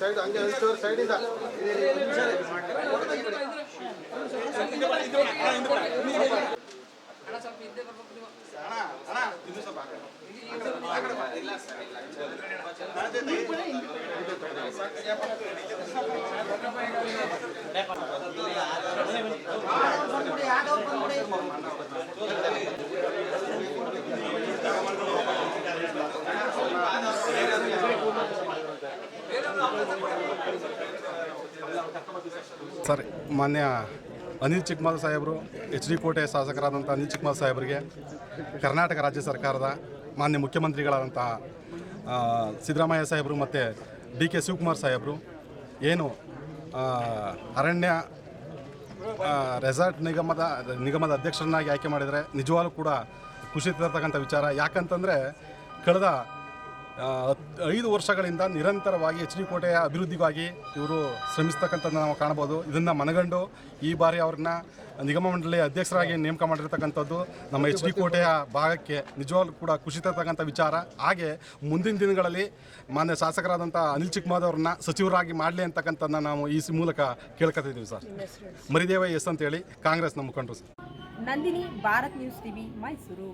Side ಹಂಗೆ ಒಂಚೂರು ಸೈಡಿಂದ ಸರ್ ಮಾನ್ಯ ಅನಿಲ್ ಚಿಕ್ಕಮಾಲ್ ಸಾಹೇಬರು, ಎಚ್ ಡಿ ಕೋಟೆ ಶಾಸಕರಾದಂಥ ಅನಿಲ್ ಚಿಕ್ಕಮಾಲ್ ಸಾಹೇಬರಿಗೆ ಕರ್ನಾಟಕ ರಾಜ್ಯ ಸರ್ಕಾರದ ಮಾನ್ಯ ಮುಖ್ಯಮಂತ್ರಿಗಳಾದಂತಹ ಸಿದ್ದರಾಮಯ್ಯ ಸಾಹೇಬರು ಮತ್ತು ಡಿ ಕೆ ಶಿವಕುಮಾರ್ ಸಾಹೇಬರು, ಏನು ಅರಣ್ಯ ರೆಸಾರ್ಟ್ ನಿಗಮದ ನಿಗಮದ ಅಧ್ಯಕ್ಷರನ್ನಾಗಿ ಆಯ್ಕೆ ಮಾಡಿದರೆ ನಿಜವಾಗ್ಲೂ ಕೂಡ ಖುಷಿ ತರ್ತಕ್ಕಂಥ ವಿಚಾರ. ಯಾಕಂತಂದರೆ, ಕಳೆದ ಐದು ವರ್ಷಗಳಿಂದ ನಿರಂತರವಾಗಿ ಎಚ್ ಡಿ ಕೋಟೆಯ ಅಭಿವೃದ್ಧಿಗಾಗಿ ಇವರು ಶ್ರಮಿಸ್ತಕ್ಕಂಥದ್ದು ನಾವು ಕಾಣ್ಬೋದು ಇದನ್ನು ಮನಗಂಡು ಈ ಬಾರಿ ಅವ್ರನ್ನ ನಿಗಮ ಮಂಡಳಿ ಅಧ್ಯಕ್ಷರಾಗಿ ನೇಮಕ ಮಾಡಿರ್ತಕ್ಕಂಥದ್ದು ನಮ್ಮ ಎಚ್ ಡಿ ಕೋಟೆಯ ಭಾಗಕ್ಕೆ ನಿಜವಾಗ್ಲೂ ಕೂಡ ಖುಷಿ ತರ್ತಕ್ಕಂಥ ವಿಚಾರ. ಹಾಗೆ ಮುಂದಿನ ದಿನಗಳಲ್ಲಿ ಮಾನ್ಯ ಶಾಸಕರಾದಂಥ ಅನಿಲ್ ಚಿಕ್ಕಮಾದವ್ರನ್ನ ಸಚಿವರಾಗಿ ಮಾಡಲಿ ಅಂತಕ್ಕಂಥದ್ದನ್ನ ನಾವು ಈ ಮೂಲಕ ಕೇಳ್ಕೊತಿದ್ದೀವಿ ಸರ್. ಮರಿದೇವ ಎಸ್ ಅಂತೇಳಿ ಕಾಂಗ್ರೆಸ್ ನಮ್ಮ ಮುಖಂಡರು sir. Nandini, Bharat news TV, Mysuru.